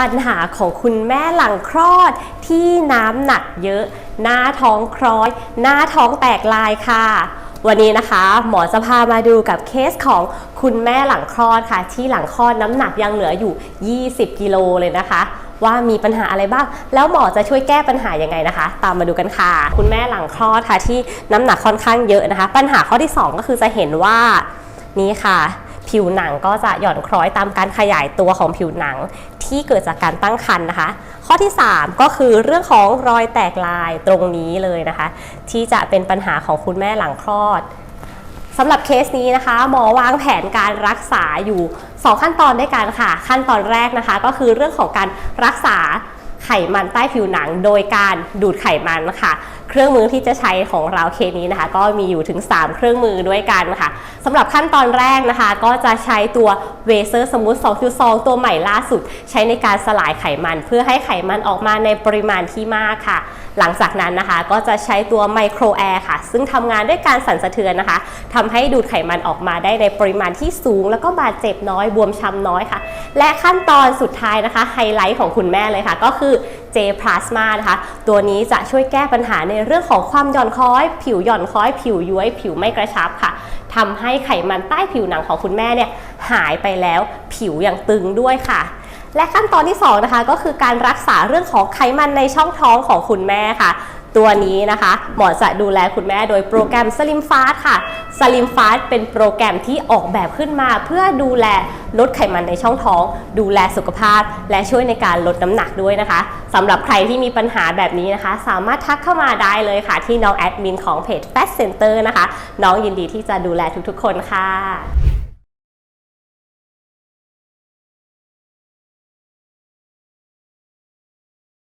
ปัญหาของคุณแม่หลังคลอดที่น้ำหนักเยอะ หน้าท้องคล้อย หน้าท้องแตกลายค่ะ วันนี้นะคะ หมอจะพามาดูกับเคสของคุณแม่หลังคลอดค่ะ ที่หลังคลอดน้ำหนักยังเหลืออยู่ 20 กิโลเลยนะคะ ว่ามีปัญหาอะไรบ้าง แล้วหมอจะช่วยแก้ปัญหายังไงนะคะ ตามมาดูกันค่ะ คุณแม่หลังคลอดค่ะ ที่น้ำหนักค่อนข้างเยอะนะคะ ปัญหาข้อที่สองก็คือจะเห็นว่านี่ค่ะผิวหนังก็จะหย่อนคล้อยตามการขยายตัวของผิวหนัง ที่เกิดจากการตั้งครรภ์นะคะ ข้อที่ 3 ก็คือเรื่องของรอยแตกลายตรงนี้เลยนะคะ ที่จะเป็นปัญหาของคุณแม่หลังคลอดสำหรับเคสนี้นะคะ หมอวางแผนการรักษาอยู่ 2 ขั้นตอนด้วยกันค่ะ ขั้นตอนแรกนะคะ ก็คือเรื่องของการรักษาไขมันใต้ผิวหนัง โดยการดูดไขมันค่ะ เครื่องมือที่จะใช้ของเราเคสนี้นะคะ ก็มีอยู่ถึง 3 เครื่องมือด้วยกันค่ะสำหรับขั้นตอนแรกนะคะ ก็จะใช้ตัวเวเซอร์สมูท2.2ตัวใหม่ล่าสุด ใช้ในการสลายไขมัน เพื่อให้ไขมันออกมาในปริมาณที่มากค่ะ หลังจากนั้นนะคะก็จะใช้ตัวไมโครแอร์ค่ะ ซึ่งทำงานด้วยการสั่นสะเทือนนะคะทำให้ดูดไขมันออกมาได้ในปริมาณที่สูง แล้วก็บาดเจ็บน้อยบวมช้ำน้อยค่ะ และขั้นตอนสุดท้ายนะคะไฮไลท์ของคุณแม่เลยค่ะ ก็คือ J Plasma นะคะ ตัวนี้จะช่วยแก้ปัญหาในเรื่องของความหย่อนคล้อย ผิวหย่อนคล้อย ผิวย้วย ผิวไม่กระชับค่ะทำให้ไขมันใต้ผิวหนังของคุณแม่เนี่ยหายไปแล้วผิวอย่างตึงด้วยค่ะ และขั้นตอนที่2นะคะก็คือการรักษาเรื่องของไขมันในช่องท้องของคุณแม่ค่ะ ตัวนี้นะคะ หมอจะดูแลคุณแม่โดยโปรแกรม Slim Fast ค่ะ Slim Fast เป็นโปรแกรมที่ออกแบบขึ้นมา เพื่อดูแลลดไขมันในช่องท้อง ดูแลสุขภาพ และช่วยในการลดน้ำหนักด้วยนะคะสำหรับใครที่มีปัญหาแบบนี้นะคะ สามารถทักเข้ามาได้เลยค่ะ ที่น้องแอดมินของเพจ Fat Center นะคะ น้องยินดีที่จะดูแลทุกๆ คนค่ะ